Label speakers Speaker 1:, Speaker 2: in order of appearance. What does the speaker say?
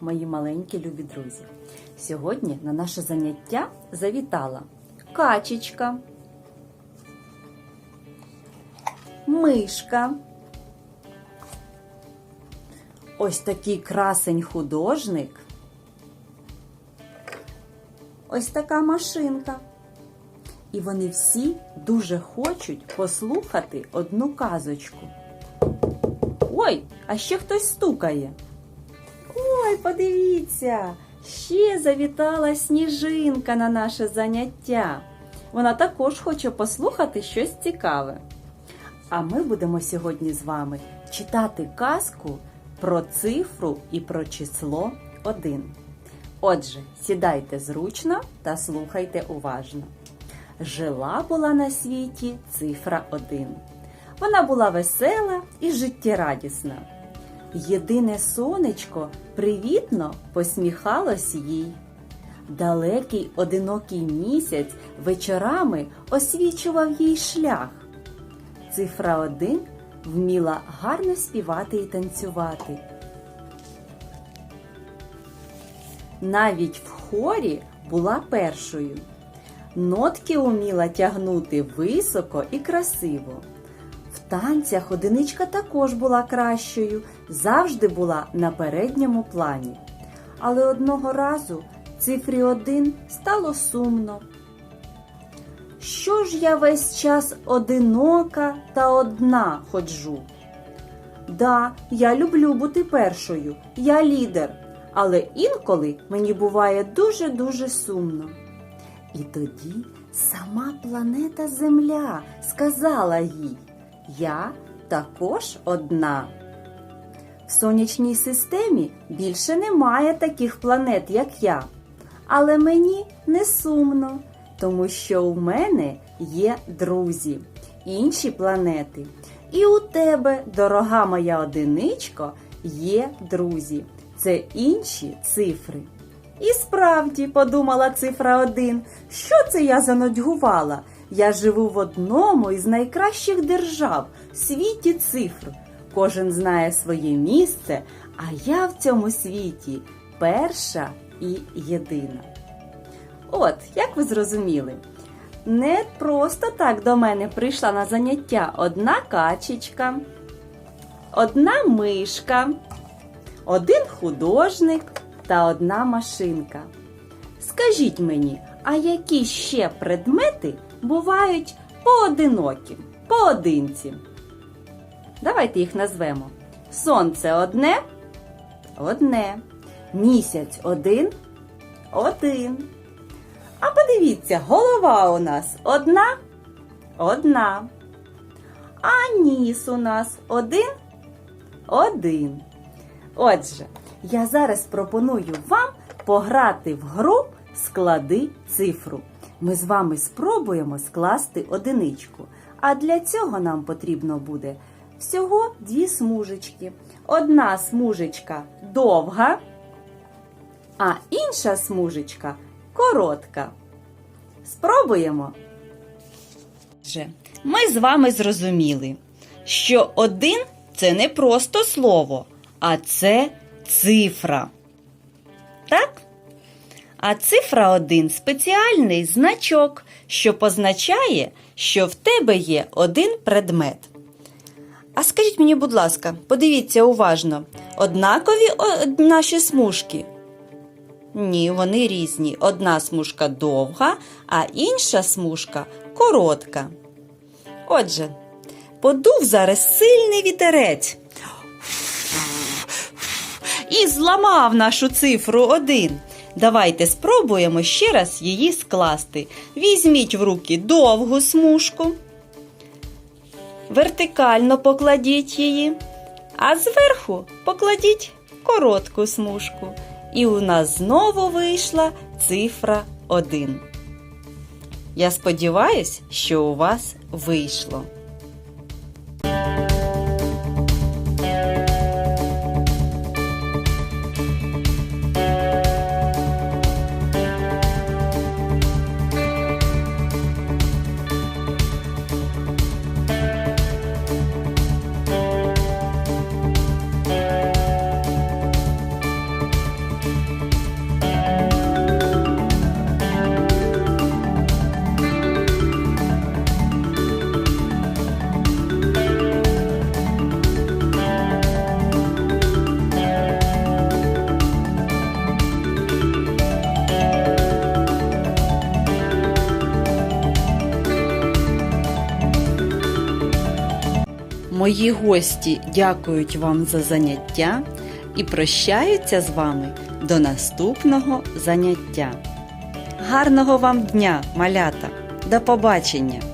Speaker 1: мої маленькі любі друзі. Сьогодні на наше заняття завітала качечка, мишка. Ось такий красень художник. Ось така машинка. І вони всі дуже хочуть послухати одну казочку. Ой, а ще хтось стукає. Ой, подивіться, ще завітала сніжинка на наше заняття. Вона також хоче послухати щось цікаве. А ми будемо сьогодні з вами читати казку про цифру і про число 1. Отже, сідайте зручно та слухайте уважно. Жила була на світі цифра 1. Вона була весела і життєрадісна. Єдине сонечко привітно посміхалось їй. Далекий одинокий місяць вечорами освічував їй шлях. Цифра 1 вміла гарно співати і танцювати. Навіть в хорі була першою. Нотки уміла тягнути високо і красиво. Танцях одиничка також була кращою, завжди була на передньому плані. Але одного разу цифрі один стало сумно. Що ж я весь час одинока та одна ходжу? Да, я люблю бути першою, я лідер, але інколи мені буває дуже-дуже сумно. І тоді сама планета Земля сказала їй, я також одна. В сонячній системі більше немає таких планет, як я. Але мені не сумно, тому що у мене є друзі, інші планети. І у тебе, дорога моя одиничко, є друзі. Це інші цифри. І справді, подумала цифра один, що це я занудьгувала? Я живу в одному із найкращих держав світі цифр. Кожен знає своє місце, а я в цьому світі перша і єдина. От, як ви зрозуміли, не просто так до мене прийшла на заняття одна качечка, одна мишка, один художник та одна машинка. Скажіть мені, а які ще предмети бувають поодинокі, поодинці? Давайте їх назвемо. Сонце одне, одне. Місяць один, один. А подивіться, голова у нас одна, одна. А ніс у нас один, один. Отже, я зараз пропоную вам пограти в гру склади цифру. Ми з вами спробуємо скласти одиничку. А для цього нам потрібно буде всього дві смужечки. Одна смужечка довга, а інша смужечка коротка. Спробуємо. Ми з вами зрозуміли, що один це не просто слово, а це цифра. Так? А цифра 1 спеціальний значок, що позначає, що в тебе є один предмет. А скажіть мені, будь ласка, подивіться уважно, однакові наші смужки? Ні, вони різні. Одна смужка довга, а інша смужка коротка. Отже, подув зараз сильний вітерець і зламав нашу цифру 1. Давайте спробуємо ще раз її скласти. Візьміть в руки довгу смужку, вертикально покладіть її, а зверху покладіть коротку смужку. І у нас знову вийшла цифра 1. Я сподіваюсь, що у вас вийшло. Мої гості дякують вам за заняття і прощаються з вами до наступного заняття. Гарного вам дня, малята! До побачення!